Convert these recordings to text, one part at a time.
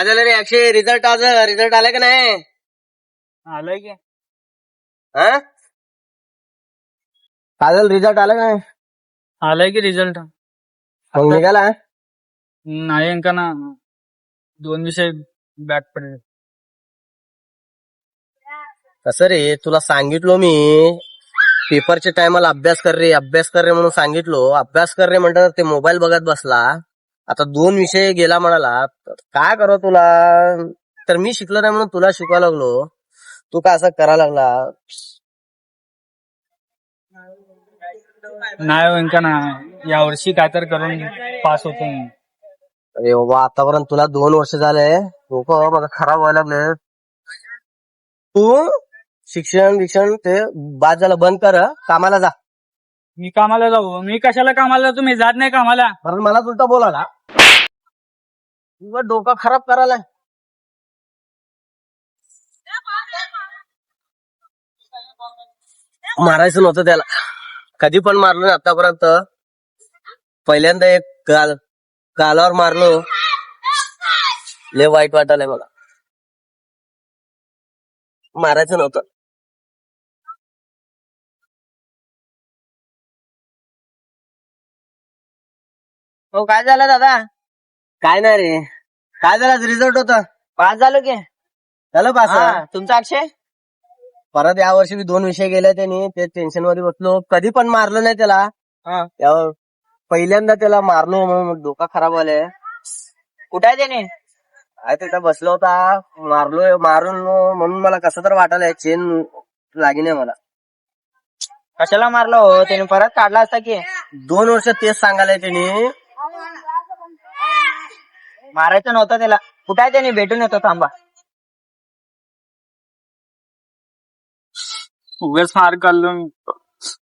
काय झालं रे अक्षय रिझल्ट आज रिझल्ट आला का नाही? आलोय की. हा? काय झालं रिझल्ट आला का नाही? आलाय की रिझल्ट मग निघाला? नाही अंका ना. दोन विषय बॅक पडले. कसं रे? तुला सांगितलो मी. पेपरच्या टायमाला अभ्यास कर रे. अभ्यास कर रे म्हणून सांगितलो. अभ्यास कर रे म्हणतात ते मोबाईल बघत बसला. आता दोन विषय गेला म्हणाला काय करो तुला? तर मी शिकलो नाही म्हणून तुला शिकवायला लागलो. तू का असं करायला लागला? नाही अंका ना. यावर्षी काय तर करून पास होतो मी. अरे बाबा आतापर्यंत तुला दोन वर्ष झाले. लोक बघा खराब व्हायला लागले. तू शिक्षण बिक्षण ते बाद झालं बंद कर. हं. कामाला जा. मी कामाला जाऊ. मी कशाला कामाला तुम्ही जात नाही कामाला. कारण मला तुलटा बोलाला तुझं डोका खराब करायला. मारायचं नव्हतं त्याला. कधी पण मारलो ना आतापर्यंत. पहिल्यांदा एक काल कालावर मारलो. लय वाईट वाटायला मला. मारायचं नव्हतं. हो काय झालं दादा? काय नाही रे. काय झालं? रिझल्ट होत. पास झालो की. झालं पास? हा, तुमचा अक्षय? परत या वर्षी मी दोन विषय गेले त्यांनी. ते टेन्शनमध्ये बसलो. कधी पण मारलं नाही त्याला. हा. त्यावर पहिल्यांदा त्याला मारलो म्हणून डोका खराब झालाय. कुठे आहे त्याने? काय तिथं बसलो होता. मारलोय मारून म्हणून मला कसं तर वाटायलंय चेन लागी नाही मला. कशाला मारलं हो? त्याने परत काढला असता की. दोन वर्ष तेच सांगायलाय त्यांनी. मारायचं नव्हतं त्याला. कुठे आहे त्याने? भेटून येतो थांबा. उगाच मार काढलो मी.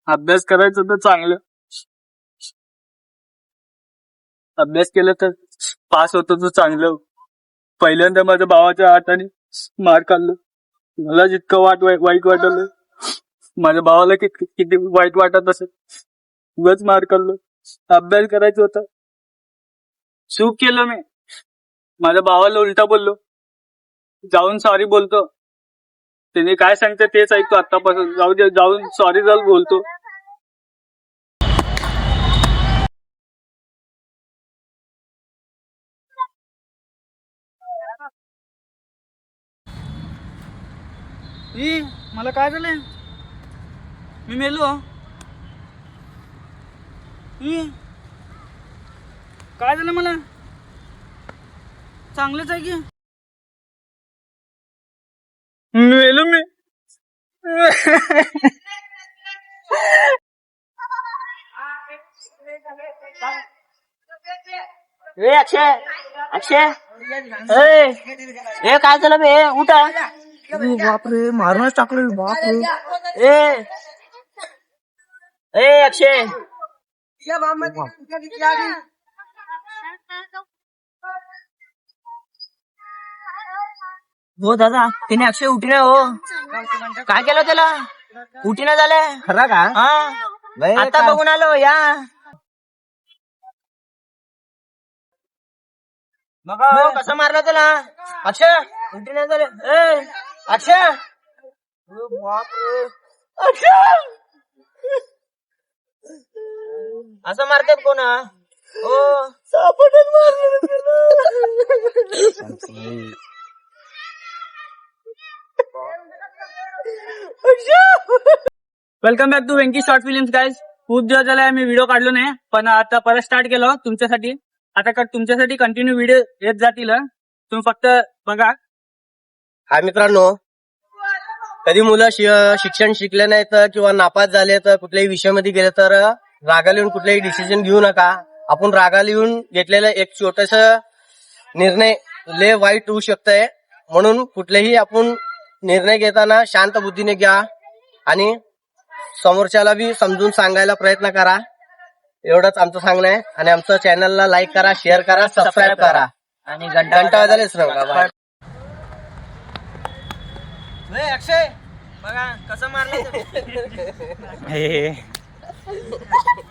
अभ्यास करायचं तर चांगलं. अभ्यास केलं तर पास होतो तर चांगलं. पहिल्यांदा माझ्या भावाच्या हाताने मार काढलं मला जितकं वाट वाईट वाटलं माझ्या भावाला किती किती वाईट वाटत असेल. उगाच मार काढलो अभ्यास करायचा होता. चूक केलं मी. माझ्या भावाला उलटा बोललो. जाऊन सॉरी बोलतो. त्याने काय सांगते तेच ऐकतो आतापासून. जाऊ दे जाऊन सॉरी जाऊन बोलतो. ई, मला काय झालंय? मी मेलो. ई, काय झालं मला? चांगलंच आहे की? मेलो मी. ए अक्षय अक्षय. ए ए, काय झालं बे? उठा. बापरे मारूनच टाकलं बापरे. ए. ए अक्षय. हो दादा त्याने अक्षय उठीने हो. काय केलं त्याला? उठीने झालंय खरा का? हा. आता? बघून आलो या. बघा हो, कसं मारलं त्याला? अक्षय उठीने झाले. ए बापरे. अक्षय. असं मारतात कोण? हा? Welcome back to Venky short films guys खूप दिवस आहे मी व्हिडिओ काढलो नाही पण आता परत स्टार्ट केलं तुमच्यासाठी. आता का- तुमच्यासाठी कंटिन्यू व्हिडिओ येत जातील तुम्ही फक्त बघा. हा मित्रांनो. कधी मुलं शि- शिक्षण शिकले नाही तर किंवा नापास झाले तर कुठल्याही विषयामध्ये गेले तर रागाला येऊन कुठलेही डिसिजन घेऊ नका. आपण रागाला येऊन घेतलेलं एक छोटस निर्णय लय वाईट होऊ शकतंय. म्हणून कुठलेही आपण निर्णय घेताना शांत बुद्धीने घ्या. आणि समोरच्याला बी समजून सांगायला प्रयत्न करा. एवढंच आमचं सांगणं आहे. आणि आमचं चॅनलला लाईक करा शेअर करा सबस्क्राईब करा. आणि घंटा घंटा वाजायलाच नका बाय अक्षय बघा कसं मारलं